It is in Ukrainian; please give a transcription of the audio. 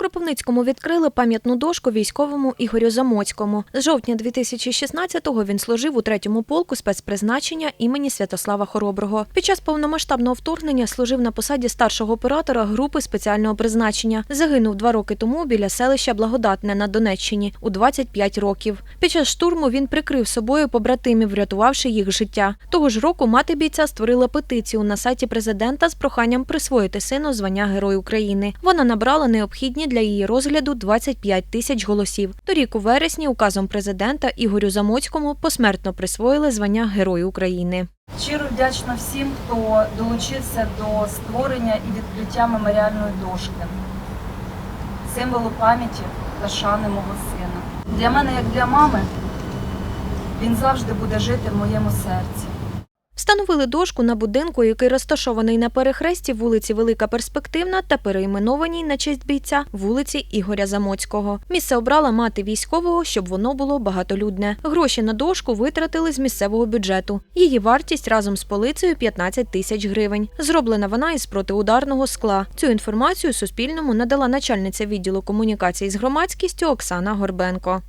Кропивницькому відкрили пам'ятну дошку військовому Ігорю Замоцькому. З жовтня 2016-го він служив у третьому полку спецпризначення імені Святослава Хороброго. Під час повномасштабного вторгнення служив на посаді старшого оператора групи спеціального призначення. Загинув два роки тому біля селища Благодатне на Донеччині у 25 років. Під час штурму він прикрив собою побратимів, врятувавши їх життя. Того ж року мати бійця створила петицію на сайті президента з проханням присвоїти сину звання Герой України. Вона набрала необхідні для її розгляду 25 тисяч голосів. Торік у вересні указом президента Ігорю Замоцькому посмертно присвоїли звання Герой України. Щиро вдячна всім, хто долучився до створення і відкриття меморіальної дошки, символу пам'яті та шани мого сина. Для мене, як для мами, він завжди буде жити в моєму серці. Встановили дошку на будинку, який розташований на перехресті вулиці Велика Перспективна та перейменованій на честь бійця вулиці Ігоря Замоцького. Місце обрала мати військового, щоб воно було багатолюдне. Гроші на дошку витратили з місцевого бюджету. Її вартість разом з полицею 15 тисяч гривень. Зроблена вона із протиударного скла. Цю інформацію Суспільному надала начальниця відділу комунікацій з громадськістю Оксана Горбенко.